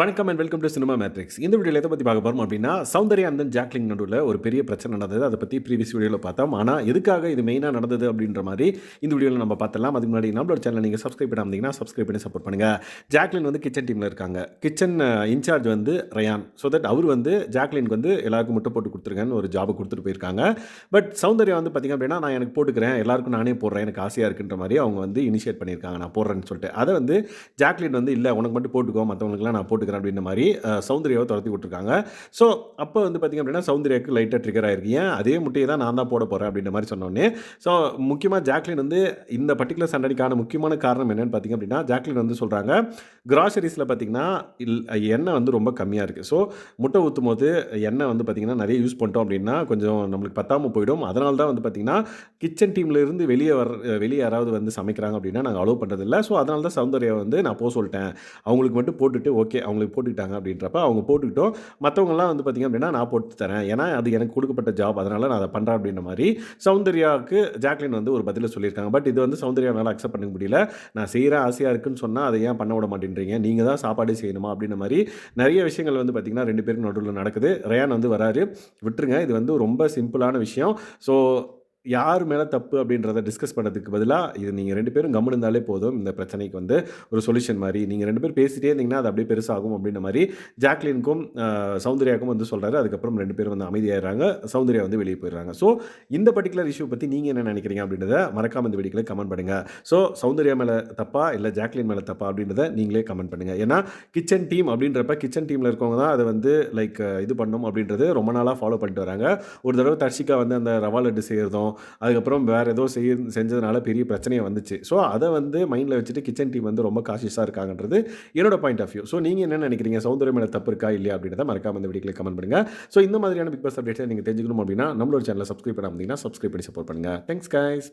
வணக்கம் and welcome to cinema matrix இந்த வீடியோவில் எதை பற்றி பார்க்க போகிறோம் அப்படின்னா சௌந்தர்யா அந்த ஜாக்லிங் நடுவில் ஒரு பெரிய பிரச்சனை நடந்தது. அதை பற்றி ப்ரீவியஸ் வீடியோவில் பார்த்தோம். ஆனால் எதுக்காக இது மெயினாக நடந்தது அப்படின்ற மாதிரி இந்த வீடியோவில் நம்ம பார்த்தலாம் அதுக்கு முன்னாடி நம்மளோட சேனல் நீங்கள் சப்ஸ்கிரைப் பண்ணாமதிங்கன்னா சப்ஸ்கிரைப் பண்ணி சப்போர்ட் பண்ணுங்கள் ஜாக்லின் வந்து கிச்சன் டீமில் இருக்காங்க. கிச்சன் இன்சார்ஜ் வந்து ரயான். ஸோ தட் அவர் வந்து ஜாக்லினுக்கு வந்து எல்லாருக்கும் முட்டை போட்டு கொடுத்துருங்கன்னு ஒரு ஜாபை கொடுத்துட்டு போயிருக்காங்க. பட் சௌந்தர்யா வந்து பார்த்திங்க அப்படின்னா நான் எனக்கு போட்டுக்கிறேன். எல்லாருக்கும் நானே போடுறேன். எனக்கு ஆசையாக இருக்குன்ற மாதிரி அவங்க வந்து இனிஷியேட் பண்ணியிருக்காங்க. நான் போடுறேன்னு சொல்லிட்டு. அதை வந்து ஜாக்லின் வந்து இல்லை உனக்கு மட்டும் போட்டுக்கோ. மற்றவங்களுக்குலாம் நான் அப்படின்ற மாதிரி சௌந்தர்யாவை துரத்தி விட்டுருக்காங்க. ஸோ அப்போ வந்து பார்த்திங்க அப்படின்னா சௌந்தர்யாவுக்கு லைட்டாக ட்ரிகர் ஆகிருக்கீங்க ஏன் அதே முட்டையை தான் நான் தான் போட போகிறேன் அப்படின்ற மாதிரி சொன்னோன்னே. ஸோ முக்கியமாக ஜாக்லின் வந்து இந்த பர்டிகுலர் சண்டடிக்கான முக்கியமான காரணம் என்னென்னு பார்த்தீங்க அப்படின்னா ஜாக்லின் வந்து சொல்கிறாங்க கிராசரிஸில் பார்த்தீங்கன்னா இல் எண்ணெய் வந்து ரொம்ப கம்மியாக இருக்குது ஸோ முட்டை ஊற்றும் போது எண்ணெய் வந்து பார்த்திங்கன்னா நிறைய யூஸ் பண்ணிட்டோம் அப்படின்னா கொஞ்சம் நம்மளுக்கு பத்தாமல் போயிடும். அதனால தான் வந்து பார்த்திங்கன்னா கிச்சன் டீமில் இருந்து வெளியே வர வெளியே யாராவது வந்து சமைக்கிறாங்க அப்படின்னா நாங்கள் அலோவ் பண்ணுறதில்ல ஸோ அதனால தான் சௌந்தர்யா வந்து நான் போக சொல்லிட்டேன். அவங்களுக்கு மட்டும் போட்டுட்டு ஓகே அவங்க அவங்களுக்கு போட்டுக்கிட்டாங்க அப்படின்றப்ப அவங்க போட்டுக்கிட்டோம். மற்றவங்கலாம் வந்து பார்த்திங்க அப்படின்னா நான் போட்டு தரேன். ஏன்னா அது எனக்கு கொடுக்கப்பட்ட ஜாப் அதனால் நான் அதை பண்ணுறேன் அப்படின்ற மாதிரி சௌந்தர்யாவுக்கு ஜாக்லின் வந்து ஒரு பதிலை சொல்லியிருக்காங்க. பட் இது வந்து சௌந்தர்யானால அக்செப்ட் பண்ண முடியல. நான் செய்கிறேன் ஆசையாக இருக்குன்னு சொன்னால் அதை ஏன் பண்ண விட மாட்டேன்றீங்க? நீங்கள் தான் சாப்பாடே செய்யணுமா? அப்படின்ற மாதிரி நிறைய விஷயங்கள் வந்து பார்த்திங்கன்னா ரெண்டு பேருக்கு நடுவில் நடக்குது. ரயான் வந்து வராரு. விட்டுருங்க. இது வந்து ரொம்ப சிம்பிளான விஷயம். ஸோ யார் மேலே தப்பு அப்படின்றத டிஸ்கஸ் பண்ணுறதுக்கு பதிலாக இது நீங்கள் ரெண்டு பேரும் கம்முன்னு இருந்தாலே போதும். இந்த பிரச்சனைக்கு வந்து ஒரு சொல்யூஷன் மாதிரி. நீங்கள் ரெண்டு பேரும் பேசிட்டே இருந்தீங்கன்னா அது அப்படியே பெருசாகும் அப்படின்ற மாதிரி ஜாக்லினுக்கும் அஹ், சௌந்தர்யாவுக்கும் வந்து சொல்கிறாரு அதுக்கப்புறம் ரெண்டு பேரும் வந்து அமைதியாகிறாங்க சௌந்தர்யா வந்து வெளியே போயிடுறாங்க. ஸோ இந்த பர்டிகுலர் இஷ்யூ பற்றி நீங்கள் என்ன நினைக்கிறீங்க அப்படின்றத மறக்காம இந்த வீடியோவில் கமெண்ட் பண்ணுங்கள் ஸோ சௌந்தர்யா மேலே தப்பா இல்லை ஜாக்லின் மேலே தப்பா அப்படின்றத நீங்களே கமெண்ட் பண்ணுங்கள் ஏன்னா கிச்சன் டீம் அப்படின்றப்ப கிச்சன் டீமில் இருக்கவங்க தான் அதை வந்து லைக் இது பண்ணும் அப்படின்றது ரொம்ப நாளாக ஃபாலோ பண்ணிட்டு வராங்க. ஒரு தடவை தர்ஷிகா வந்து அந்த ரவா லட்டு செய்கிறதும் அதுக்கப்புறம் வேறு ஏதோ செய்ய செஞ்சதுனால பெரிய பிரச்சனையாக வந்துச்சு. ஸோ அதை வந்து மைண்டில் வச்சுட்டு கிச்சன் டீம் வந்து ரொம்ப காஷியஸாக இருக்காங்கன்றது என்னோட பாயிண்ட் ஆஃப் வியூ ஸோ நீங்கள் என்ன நினைக்கிறீங்க? சௌந்தர்யம் மேலே தப்பு இருக்கா? இல்லையா? அப்படின்றத மறக்காம இந்த வீடியோவில் கமெண்ட் பண்ணுங்கள் ஸோ இந்த மாதிரியான பிக் பாஸ் அப்டேட்ஸை நீங்கள் தெரிஞ்சுக்கணும் அப்படின்னா நம்மளோட சேனலை சப்ஸ்கிரைப் பண்ணாமல் சப்ஸ்கிரைப் பண்ணி சப்போர்ட் பண்ணுங்கள் தேங்க்ஸ் கைஸ்